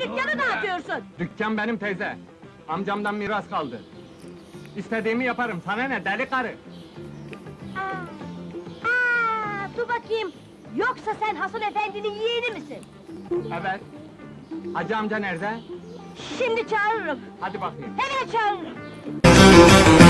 Dükkanı dağıtıyorsun. Dükkan benim teyze. Amcamdan miras kaldı. İstediğimi yaparım. Sana ne deli karı? Aa, aa, dur bakayım. Yoksa sen Hasan Efendi'nin yeğeni misin? Evet. Hacı amca nerede? Şimdi çağırırım. Hadi bakayım. Hemen çağırırım.